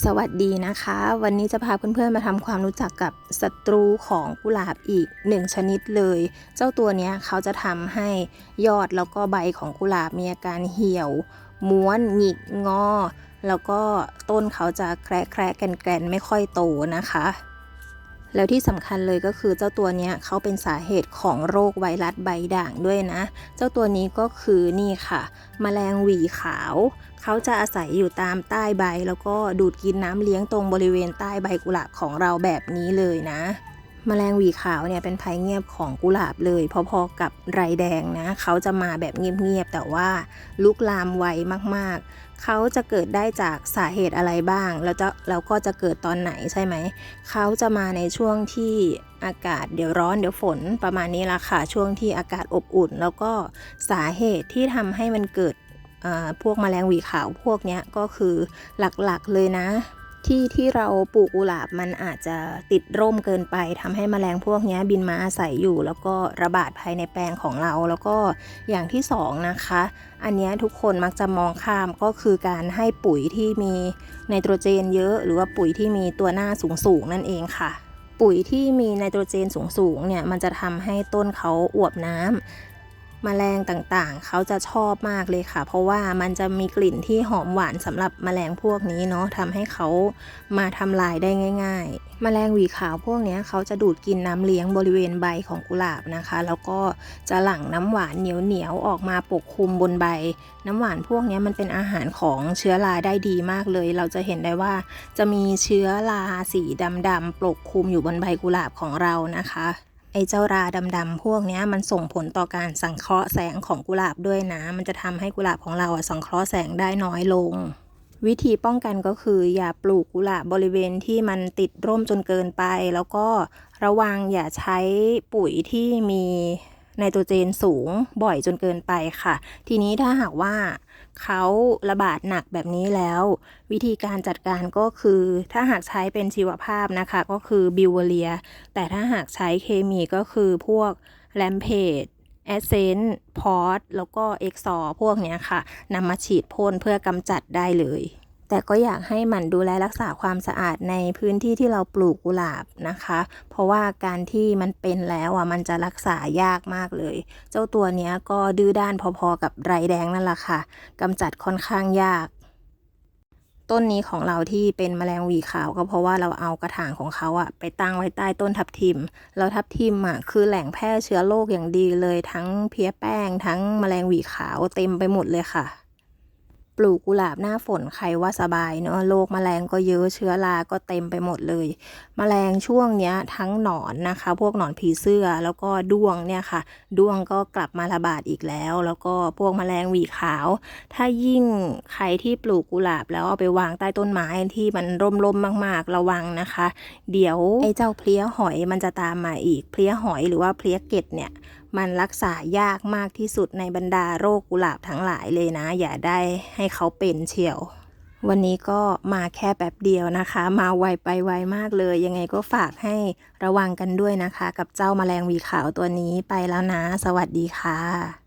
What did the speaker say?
สวัสดีนะคะ วันนี้จะพาเพื่อนๆมาทำความรู้จักกับศัตรูของกุหลาบอีกหนึ่งชนิดเลย เจ้าตัวนี้เขาจะทำให้ยอดแล้วก็ใบของกุหลาบมีอาการเหี่ยว ม้วนหงิกงอ แล้วก็ต้นเขาจะแคระแคระแกนแกนไม่ค่อยโตนะคะ แล้วที่สำคัญเลยก็คือเจ้าตัวนี้เขาเป็นสาเหตุของโรคไวรัสใบด่างด้วยนะ เจ้าตัวนี้ก็คือนี่ค่ะแมลงหวีขาว เขาจะอาศัยอยู่ตามใต้ใบ แล้วก็ดูดกินน้ำเลี้ยงตรงบริเวณใต้ใบกุหลาบของเราแบบนี้เลยนะแมลงหวีขาวเนี่ยเป็นภัยเงียบของกุหลาบเลย พอๆกับไรแดงนะ เขาจะมาแบบเงียบๆแต่ว่าลุกลามไวมากๆ เขาจะเกิดได้จากสาเหตุอะไรบ้าง แล้วจะแล้วก็จะเกิดตอนไหนใช่ไหม เขาจะมาในช่วงที่อากาศเดี๋ยวร้อนเดี๋ยวฝนประมาณนี้ละค่ะ ช่วงที่อากาศอบอุ่น แล้วก็สาเหตุที่ทำให้มันเกิดพวกแมลงหวีขาวพวกนี้ก็คือหลักๆเลยนะ ที่ที่เราปลูกกุหลาบมันอาจจะติดร่มเกินไปทำให้แมลงพวกนี้บินมาอาศัยอยู่ แล้วก็ระบาดภายในแปลงของเรา แล้วก็อย่างที่สองนะคะ อันนี้ทุกคนมักจะมองข้ามก็คือการให้ปุ๋ยที่มีไนโตรเจนเยอะ หรือว่าปุ๋ยที่มีตัวหน้าสูงๆนั่นเองค่ะ ปุ๋ยที่มีไนโตรเจนสูงๆเนี่ยมันจะทำให้ต้นเขาอวบน้ำแมลงต่างๆ เขาจะชอบมากเลยค่ะ เพราะว่ามันจะมีกลิ่นที่หอมหวานสำหรับแมลงพวกนี้เนาะทำให้เขามาทำลายได้ง่ายๆแมลงหวีขาวพวกนี้เขาจะดูดกินน้ำเลี้ยงบริเวณใบของกุหลาบนะคะ แล้วก็จะหลั่งน้ำหวานเหนียวๆออกมาปกคลุมบนใบ น้ำหวานพวกนี้มันเป็นอาหารของเชื้อราได้ดีมากเลย เราจะเห็นได้ว่าจะมีเชื้อราสีดำๆปกคลุมอยู่บนใบกุหลาบของเรานะคะ ไอ้เจ้าราดำๆพวกเนี้ยมันส่งผลต่อการสังเคราะห์แสงของกุหลาบด้วยนะ มันจะทำให้กุหลาบของเราอะสังเคราะห์แสงได้น้อยลง วิธีป้องกันก็คือ อย่าปลูกกุหลาบบริเวณที่มันติดร่มจนเกินไป แล้วก็ระวังอย่าใช้ปุ๋ยที่มี ไนโตรเจนสูงบ่อยจนเกินไปค่ะ ทีนี้ถ้าหากว่าเขาระบาดหนักแบบนี้แล้ว วิธีการจัดการก็คือถ้าหากใช้เป็นชีวภาพนะคะ ก็คือบิวเวเรีย แต่ถ้าหากใช้เคมีก็คือพวกแลมเพดแอสเซนต์พอสแล้วก็เอ็กซอพวกนี้ค่ะนำมาฉีดพ่นเพื่อกำจัดได้เลย แต่ก็อยากให้หมันดูแลรักษาความสะอาดในพื้นที่ที่เราปลูกกุหลาบนะคะ เพราะว่าการที่มันเป็นแล้วอะมันจะรักษายากมากเลย เจ้าตัวเนี้ยก็ดื้อด้านพอๆกับไรแดงนั่นแหละค่ะกำจัดค่อนข้างยาก ต้นนี้ของเราที่เป็นแมลงหวีขาวก็เพราะว่าเราเอากระถางของเขาอะไปตั้งไว้ใต้ต้นทับทิม แล้วทับทิมอะคือแหล่งแพร่เชื้อโรคอย่างดีเลยทั้งเพี้ยแป้ง ทั้งแมลงหวีขาวเต็มไปหมดเลยค่ะ ปลูกกุหลาบหน้าฝนใครว่าสบายเนอะโรคแมลงก็เยอะเชื้อราก็เต็มไปหมดเลยแมลงช่วงเนี้ยทั้งหนอนนะคะ พวกหนอนผีเสื้อแล้วก็ด้วงเนี่ยค่ะ ด้วงก็กลับมาระบาดอีกแล้ว แล้วก็พวกแมลงหวีขาว ถ้ายิ่งใครที่ปลูกกุหลาบแล้วเอาไปวางใต้ต้นไม้ที่มันร่มๆมาก ๆ ระวังนะคะ เดี๋ยวไอ้เจ้าเพลี้ยหอยมันจะตามมาอีกเพลี้ยหอยหรือว่าเพลี้ยเกตเนี่ย มันรักษายากมากที่สุดในบรรดาโรคกุหลาบทั้งหลายเลยนะ อย่าได้ให้เขาเป็นเชียว วันนี้ก็มาแค่แป๊บเดียวนะคะ มาไวไปไวมากเลย ยังไงก็ฝากให้ระวังกันด้วยนะคะ กับเจ้าแมลงวีขาวตัวนี้ไปแล้วนะ สวัสดีค่ะ